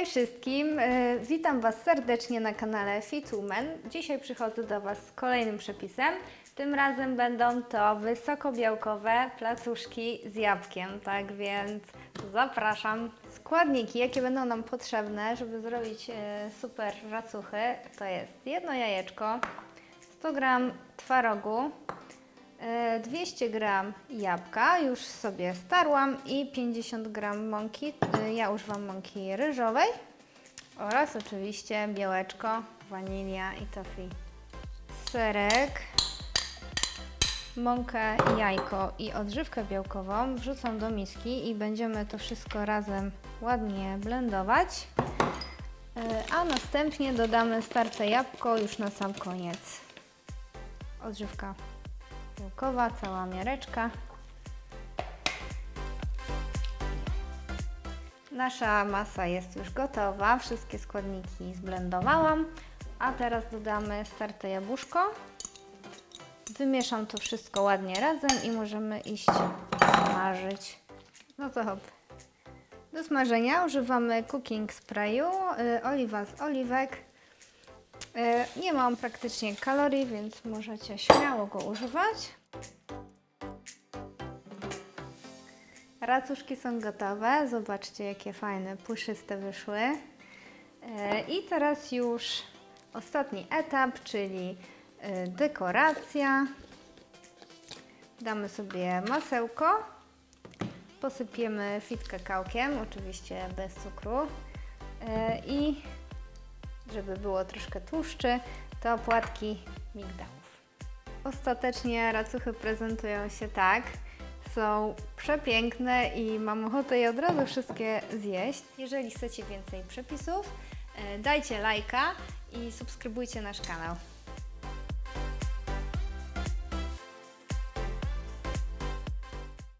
Hej wszystkim, e, witam Was serdecznie na kanale Fitwoman. Dzisiaj przychodzę do Was z kolejnym przepisem. Tym razem będą to wysokobiałkowe placuszki z jabłkiem, tak więc zapraszam. Składniki, jakie będą nam potrzebne, żeby zrobić e, super racuchy, to jest jedno jajeczko, 100 g twarogu, 200 g jabłka, już sobie starłam i 50 g mąki, e, ja używam mąki ryżowej oraz oczywiście białeczko, wanilia i toffee. Serek, mąkę, jajko i odżywkę białkową wrzucam do miski i będziemy to wszystko razem ładnie blendować. E, A następnie dodamy starte jabłko już na sam koniec. Odżywka cała miareczka. Nasza masa jest już gotowa, wszystkie składniki zblendowałam, a teraz dodamy starte jabłuszko. Wymieszam to wszystko ładnie razem i możemy iść smażyć. No to hop. Do smażenia używamy cooking sprayu, y, oliwa z oliwek. Y, Nie mam praktycznie kalorii, więc możecie śmiało go używać. Racuszki są gotowe. Zobaczcie, jakie fajne, puszyste wyszły. Y, I teraz już ostatni etap, czyli y, dekoracja. Damy sobie masełko. Posypiemy fit kakałkiem, oczywiście bez cukru. I żeby było troszkę tłuszczy, to płatki migdałów. Ostatecznie racuchy prezentują się tak. Są przepiękne i mam ochotę je od razu wszystkie zjeść. Jeżeli chcecie więcej przepisów, e, dajcie lajka i subskrybujcie nasz kanał.